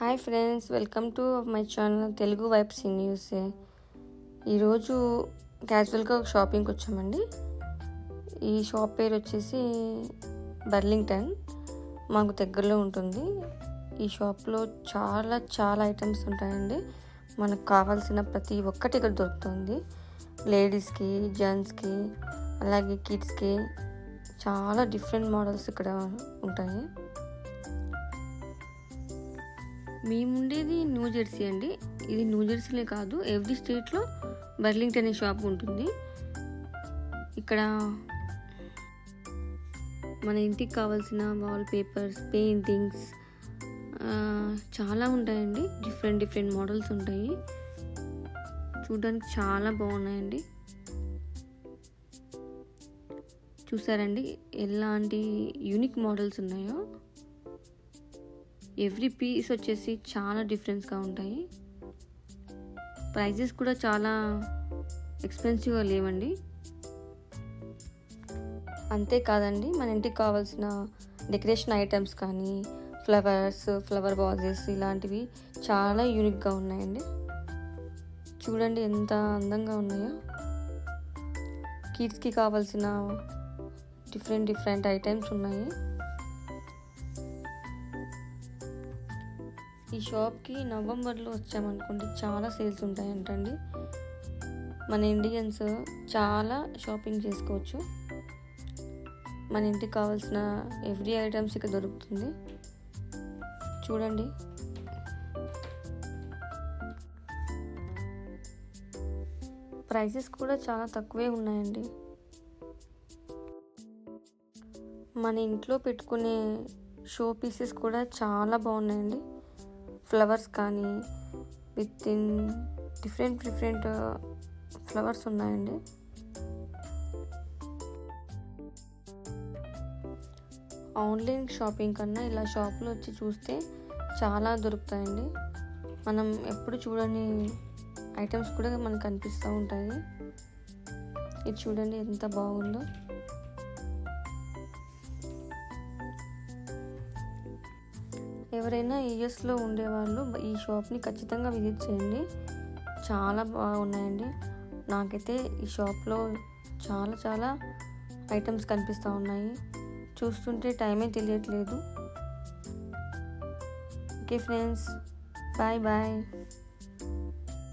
Hi friends welcome to my channel Telugu vibes in news. ఈరోజు క్యాజువల్గా ఒక షాపింగ్కి వచ్చామండి. ఈ షాప్ పేరు వచ్చేసి బర్లింగ్టన్. మాకు దగ్గరలో ఉంటుంది. ఈ షాప్లో చాలా చాలా ఐటమ్స్ ఉంటాయండి. మనకు కావాల్సిన ప్రతి ఒక్కటి ఇక్కడ దొరుకుతుంది. లేడీస్కి జెంట్స్కి అలాగే కిడ్స్కి చాలా డిఫరెంట్ మోడల్స్ ఇక్కడ ఉంటాయి. మేముండేది న్యూ జెర్సీ అండి. ఇది న్యూ జెర్సీలే కాదు ఎవ్రీ స్టేట్లో బర్లింగ్టన్ అనే షాప్ ఉంటుంది. ఇక్కడ మన ఇంటికి కావాల్సిన వాల్ పేపర్స్ పెయింటింగ్స్ చాలా ఉంటాయండి. డిఫరెంట్ డిఫరెంట్ మోడల్స్ ఉంటాయి. చూడడానికి చాలా బాగున్నాయండి. చూసారండి ఎలాంటి యూనిక్ మోడల్స్ ఉన్నాయో. ఎవ్రీ పీస్ వచ్చేసి చాలా డిఫరెన్స్గా ఉంటాయి. ప్రైజెస్ కూడా చాలా ఎక్స్పెన్సివ్గా లేవండి. అంతేకాదండి మన ఇంటికి కావాల్సిన డెకరేషన్ ఐటమ్స్ కానీ ఫ్లవర్స్ ఫ్లవర్ వాజెస్ ఇలాంటివి చాలా యూనిక్గా ఉన్నాయండి. చూడండి ఎంత అందంగా ఉన్నాయో. కిడ్స్కి కావాల్సిన డిఫరెంట్ డిఫరెంట్ ఐటమ్స్ ఉన్నాయి. ఈ షాప్కి నవంబర్లో వచ్చామనుకోండి చాలా సేల్స్ ఉంటాయంటండి. మన ఇండియన్స్ చాలా షాపింగ్ చేసుకోవచ్చు. మన ఇంటికి కావాల్సిన ఎవ్రీ ఐటమ్స్ ఇక్కడ దొరుకుతుంది. చూడండి. ప్రైసెస్ కూడా చాలా తక్కువే ఉన్నాయండి. మన ఇంట్లో పెట్టుకునే షో పీసెస్ కూడా చాలా బాగున్నాయండి. ఫ్లవర్స్ కానీ with in different different flowers ఉన్నాయండి. ఆన్లైన్ షాపింగ్ కన్నా ఇలా షాప్లో వచ్చి చూస్తే చాలా దొరుకుతాయండి. మనం ఎప్పుడు చూడని ఐటమ్స్ కూడా మనకు కనిపిస్తూ ఉంటాయి. ఇది చూడండి ఎంత బాగుందో. ఎవరైనా ఏఎస్లో ఉండేవాళ్ళు ఈ షాప్ని ఖచ్చితంగా విజిట్ చేయండి. చాలా బాగున్నాయండి. నాకైతే ఈ షాప్లో చాలా చాలా ఐటమ్స్ కనిపిస్తూ ఉన్నాయి. చూస్తుంటే టైమే తెలియట్లేదు. Okay friends bye bye.